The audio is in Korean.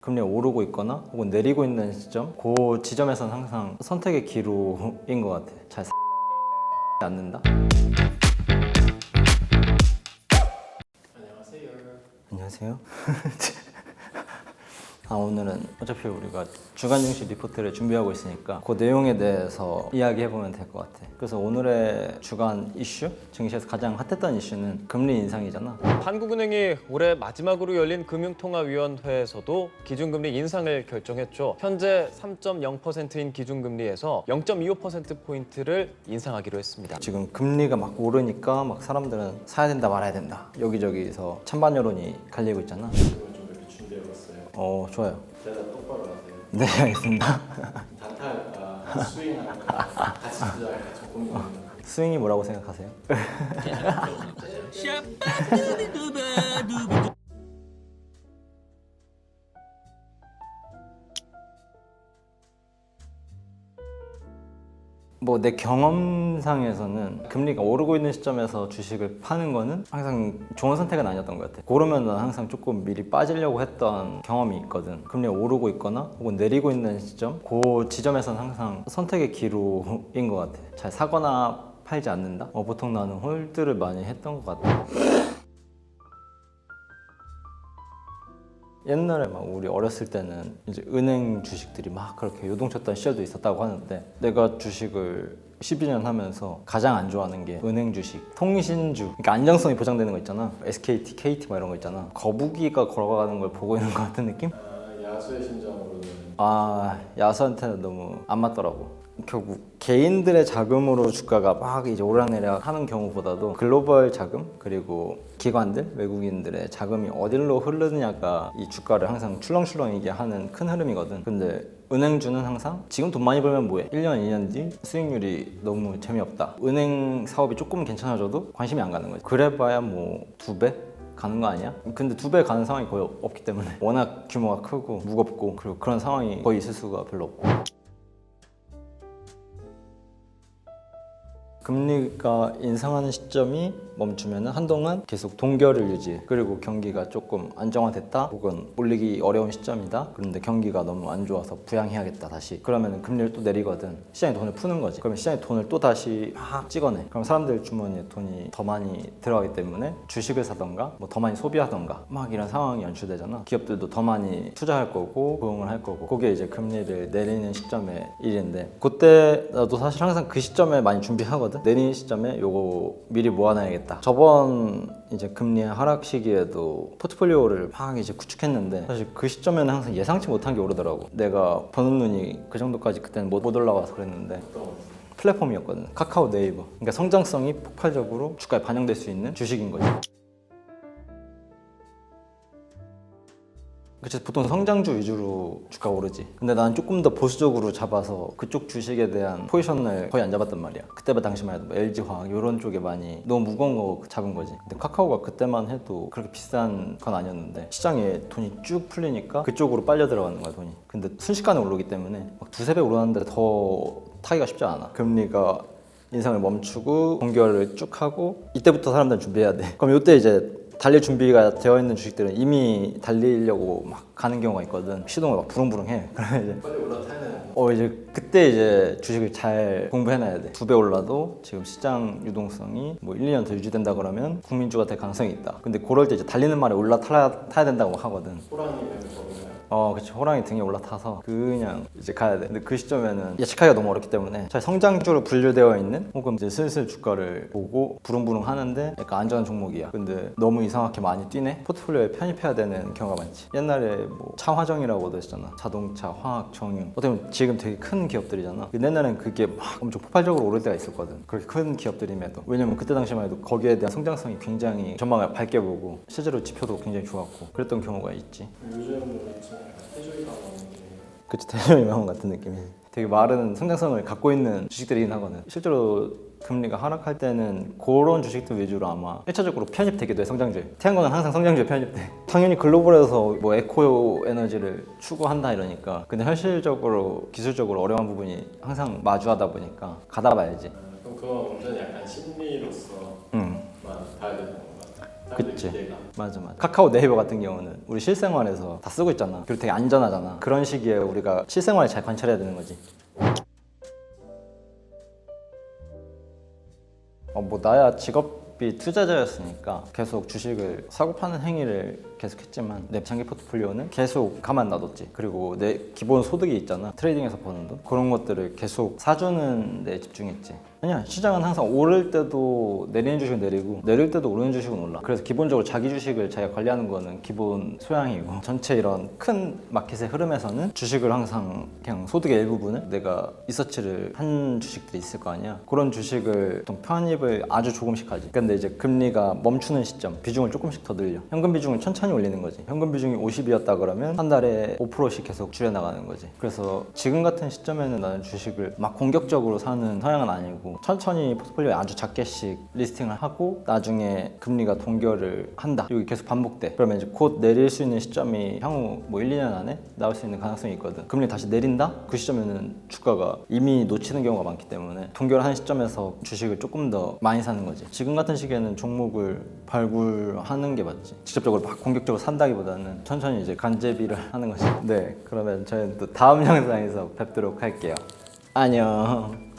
금리가 오르고 있거나 혹은 내리고 있는 시점 그 지점에서는 항상 선택의 기로인 것 같아. 잘 사... 않는다? 안녕하세요 아 오늘은 어차피 우리가 주간 증시 리포트를 준비하고 있으니까 그 내용에 대해서 이야기해보면 될 것 같아 그래서 오늘의 주간 이슈 증시에서 가장 핫했던 이슈는 금리 인상이잖아 한국은행이 올해 마지막으로 열린 금융통화위원회에서도 기준금리 인상을 결정했죠. 현재 3.0%인 기준금리에서 0.25%포인트를 인상하기로 했습니다. 지금 금리가 막 오르니까 막 사람들은 사야 된다 말아야 된다 여기저기서 찬반 여론이 갈리고 있잖아 어 좋아요 대답 똑바로 하세요. 네 알겠습니다 단타할까 스윙할까 같이 투자할까 저 고민입니다. 스윙이 뭐라고 생각하세요? 뭐 내 경험상에서는 금리가 오르고 있는 시점에서 주식을 파는 거는 항상 좋은 선택은 아니었던 것 같아. 그러면 난 항상 조금 미리 빠지려고 했던 경험이 있거든. 금리가 오르고 있거나 혹은 내리고 있는 시점, 그 지점에서는 항상 선택의 기로인 것 같아. 잘 사거나 팔지 않는다. 어, 보통 나는 홀드를 많이 했던 것 같아. 옛날에 막 우리 어렸을 때는 이제 은행 주식들이 막 그렇게 요동쳤던 시절도 있었다고 하는데 내가 주식을 12년 하면서 가장 안 좋아하는 게 은행 주식, 통신주, 그러니까 안정성이 보장되는 거 있잖아. SKT, KT 막 이런 거 있잖아. 거북이가 걸어가는 걸 보고 있는 것 같은 느낌? 아, 야수의 심정으로는 아 야수한테는 너무 안 맞더라고. 결국 개인들의 자금으로 주가가 막 이제 오르락내리락 하는 경우보다도 글로벌 자금 그리고 기관들 외국인들의 자금이 어디로 흐르느냐가 이 주가를 항상 출렁출렁이게 하는 큰 흐름이거든. 근데 은행주는 항상 지금 돈 많이 벌면 뭐해? 1년, 2년 뒤 수익률이 너무 재미없다. 은행 사업이 조금 괜찮아져도 관심이 안 가는 거지. 그래봐야 뭐 두 배? 가는 거 아니야? 근데 두 배 가는 상황이 거의 없기 때문에 워낙 규모가 크고 무겁고 그리고 그런 상황이 거의 있을 수가 별로 없고 금리가 인상하는 시점이 멈추면 한동안 계속 동결을 유지 그리고 경기가 조금 안정화됐다 혹은 올리기 어려운 시점이다. 그런데 경기가 너무 안 좋아서 부양해야겠다 다시. 그러면 금리를 또 내리거든. 시장에 돈을 푸는 거지. 그러면 시장에 돈을 또 다시 막 찍어내. 그럼 사람들 주머니에 돈이 더 많이 들어가기 때문에 주식을 사던가 뭐 더 많이 소비하던가 막 이런 상황이 연출되잖아. 기업들도 더 많이 투자할 거고 고용을 할 거고. 그게 이제 금리를 내리는 시점의 일인데 그때 나도 사실 항상 그 시점에 많이 준비하거든. 내리는 시점에 요거 미리 모아놔야겠다 저번 이제 금리 하락 시기에도 포트폴리오를 막 이제 구축했는데 사실 그 시점에는 항상 예상치 못한 게 오르더라고. 내가 버는 눈이 그 정도까지 그때는 못, 못 올라가서 그랬는데 플랫폼이었거든. 카카오 네이버. 그러니까 성장성이 폭발적으로 주가에 반영될 수 있는 주식인 거지 그치 보통 성장주 위주로 주가가 오르지. 근데 나는 조금 더 보수적으로 잡아서 그쪽 주식에 대한 포지션을 거의 안 잡았단 말이야. 그때만 당시만 해도 뭐 LG화학 이런 쪽에 많이 너무 무거운 거 잡은 거지. 근데 카카오가 그때만 해도 그렇게 비싼 건 아니었는데 시장에 돈이 쭉 풀리니까 그쪽으로 빨려 들어가는 거야 돈이. 근데 순식간에 오르기 때문에 막 두세 배 오르는데 더 타기가 쉽지 않아. 금리가 인상을 멈추고 동결을 쭉 하고 이때부터 사람들은 준비해야 돼. 그럼 이때 이제 달릴 준비가 되어 있는 주식들은 이미 달리려고 막 가는 경우가 있거든. 시동을 막 부릉부릉 해. 그러면 이제 빨리 올라타야 어 이제 그때 이제 주식을 잘 공부해놔야 돼. 두 배 올라도 지금 시장 유동성이 뭐 1, 2년 더 유지된다 그러면 국민주가 될 가능성이 있다. 근데 그럴 때 이제 달리는 말에 올라타야 타야 된다고 하거든. 저거가요. 어, 그치. 호랑이 등에 올라타서 그냥 이제 가야 돼. 근데 그 시점에는 예측하기가 너무 어렵기 때문에 잘 성장주로 분류되어 있는 혹은 이제 슬슬 주가를 보고 부릉부릉 하는데 약간 안전한 종목이야. 근데 너무 이상하게 많이 뛰네? 포트폴리오에 편입해야 되는 경우가 많지. 옛날에 뭐 차화정이라고도 했잖아. 자동차, 화학, 정유. 어떻게 보면 지금 되게 큰 기업들이잖아. 옛날엔 그게 막 엄청 폭발적으로 오를 때가 있었거든. 그렇게 큰 기업들임에도. 왜냐면 그때 당시만 해도 거기에 대한 성장성이 굉장히 전망을 밝게 보고 실제로 지표도 굉장히 좋았고 그랬던 경우가 있지. 요즘 약간 태조이가 나오는 게 그치 대형의 명언 같은 느낌이 되게 마른 성장성을 갖고 있는 주식들이긴 하거든. 실제로 금리가 하락할 때는 그런 주식들 위주로 아마 1차적으로 편입되기도 해 성장주에. 태양광은 항상 성장주에 편입돼. 당연히 글로벌에서 뭐 에코 에너지를 추구한다 이러니까. 근데 현실적으로 기술적으로 어려운 부분이 항상 마주하다 보니까 가다 봐야지. 아, 그럼 그건 완전 약간 심리로서만 음. 봐야 되는 건가? 그치. 기대가. 맞아 맞아. 카카오 네이버 같은 경우는 우리 실생활에서 다 쓰고 있잖아. 그리고 되게 안전하잖아. 그런 시기에 우리가 실생활을 잘 관찰해야 되는 거지. 어, 뭐 나야 직업이 투자자였으니까 계속 주식을 사고 파는 행위를 계속했지만 내 장기 포트폴리오는 계속 가만 놔뒀지. 그리고 내 기본 소득이 있잖아. 트레이딩에서 버는 돈. 그런 것들을 계속 사주는 데 집중했지. 아니야 시장은 항상 오를 때도 내리는 주식은 내리고 내릴 때도 오르는 주식은 올라. 그래서 기본적으로 자기 주식을 자기가 관리하는 거는 기본 소양이고 전체 이런 큰 마켓의 흐름에서는 주식을 항상 그냥 소득의 일부분을 내가 리서치를 한 주식들이 있을 거 아니야. 그런 주식을 좀 편입을 아주 조금씩 하지. 근데 이제 금리가 멈추는 시점 비중을 조금씩 더 늘려. 현금 비중을 천천히 올리는 거지. 현금 비중이 50이었다 그러면 한 달에 5%씩 계속 줄여나가는 거지. 그래서 지금 같은 시점에는 나는 주식을 막 공격적으로 사는 성향은 아니고 천천히 포트폴리오에 아주 작게씩 리스팅을 하고 나중에 금리가 동결을 한다. 여기 계속 반복돼. 그러면 이제 곧 내릴 수 있는 시점이 향후 뭐 1, 2년 안에 나올 수 있는 가능성이 있거든. 금리 다시 내린다? 그 시점에는 주가가 이미 놓치는 경우가 많기 때문에 동결하는 시점에서 주식을 조금 더 많이 사는 거지. 지금 같은 시기에는 종목을 발굴하는 게 맞지. 직접적으로 막 공격 적으로 산다기보다는 천천히 이제 간제비를 하는 거지 네 그러면 저희는 또 다음 영상에서 뵙도록 할게요. 안녕